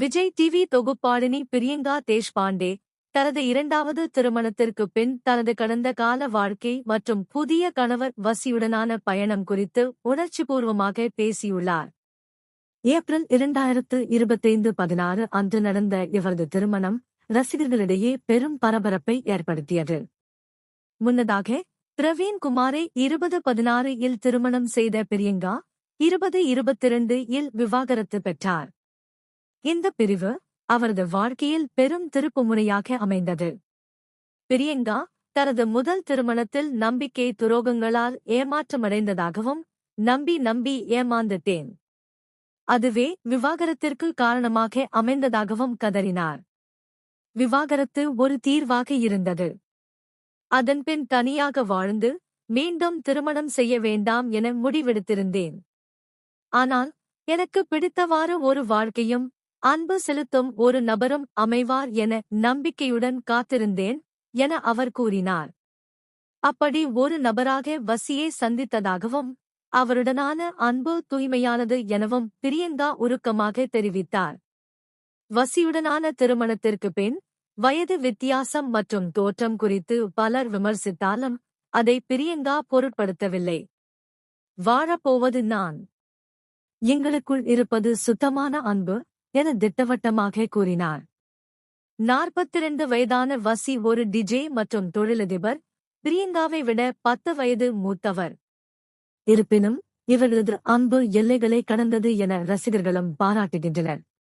Vijay TV தொகுப்பாளினி பிரியங்கா தேஷ்பாண்டே தனது இரண்டாவது திருமணத்திற்கு பின் தனது கடந்த கால வாழ்க்கை மற்றும் புதிய கணவர் வசியுடனான பயணம் குறித்து உணர்ச்சிபூர்வமாக பேசியுள்ளார். ஏப்ரல் இரண்டாயிரத்து இருபத்தைந்து பதினாறு அன்று நடந்த இவரது திருமணம் ரசிகர்களிடையே பெரும் பரபரப்பை ஏற்படுத்தியது. முன்னதாக பிரவீன் குமாரை இருபது பதினாறு இல் திருமணம் செய்த பிரியங்கா இருபது இருபத்திரண்டு இல் விவாகரத்து பெற்றார். இந்த பிரிவு அவரது வாழ்க்கையில் பெரும் திருப்புமுனையாக அமைந்தது. பிரியங்கா தனது முதல் திருமணத்தில் நம்பிக்கை துரோகங்களால் ஏமாற்றமடைந்ததாகவும் நம்பி நம்பி ஏமாந்துட்டேன். அதுவே விவாகரத்திற்கு காரணமாக அமைந்ததாகவும் கதறினார். விவாகரத்து ஒரு தீர்வாக இருந்தது. அதன்பின் தனியாக வாழ்ந்து மீண்டும் திருமணம் செய்ய வேண்டாம் என முடிவெடுத்திருந்தேன். ஆனால் எனக்கு பிடித்தவாறு ஒரு வாழ்க்கையும் அன்பு செலுத்தும் ஒரு நபரும் அமைவார் என நம்பிக்கையுடன் காத்திருந்தேன் என அவர் கூறினார். அப்படி ஒரு நபராக வசியை சந்தித்ததாகவும் அவருடனான அன்பு தூய்மையானது எனவும் பிரியங்கா உருக்கமாக தெரிவித்தார். வசியுடனான திருமணத்திற்கு பின் வயது வித்தியாசம் மற்றும் தோற்றம் குறித்து பலர் விமர்சித்தாலும் அதை பிரியங்கா பொருட்படுத்தவில்லை. வாழப்போவது நான். எங்களுக்குள் இருப்பது சுத்தமான அன்பு என திட்டவட்டமாக கூறினார். நாற்பத்திரண்டு வயதான வசி ஒரு டிஜே மற்றும் தொழிலதிபர் பிரியங்காவை விட பத்து வயது மூத்தவர். இருப்பினும் இவர்களது அன்பு எல்லைகளை கடந்தது என ரசிகர்களும் பாராட்டுகின்றனர்.